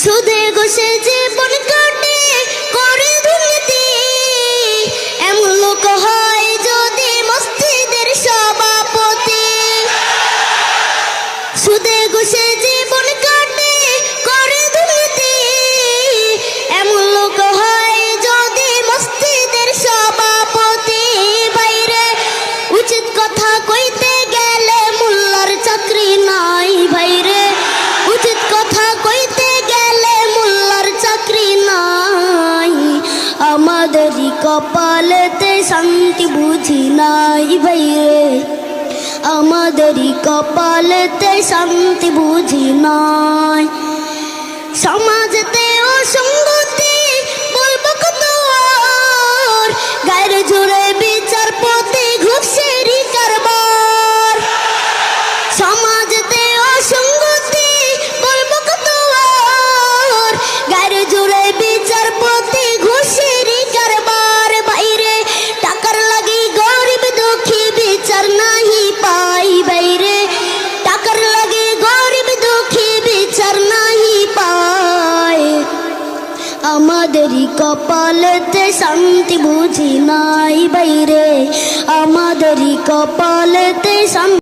সুদে ঘষে জীবন কাটে, করে দুর্নীতি। এমন লোক হয় যদি মসজিদের সভাপতি। সুদে ঘষে জীবন কাটে, করে দুর্নীতি। এমন লোক হয় যদি মসজিদের সভাপতি। বাইরে উচিত কথা কইতে আমাদেরই কপালেতে শান্তি বুঝি নাই ভাইরে। আমাদেরই কপালেতে শান্তি বুঝি নাই। সমাজতে অসঙ্গতি, বলব কত গায়ের জুড়ে বিচারপতি ঘুষেরই কারবার। সমাজতে আমাদেরই কপালেতে শান্তি বুঝি নাই বাইরে আমাদেরই কপালেতে শান্তি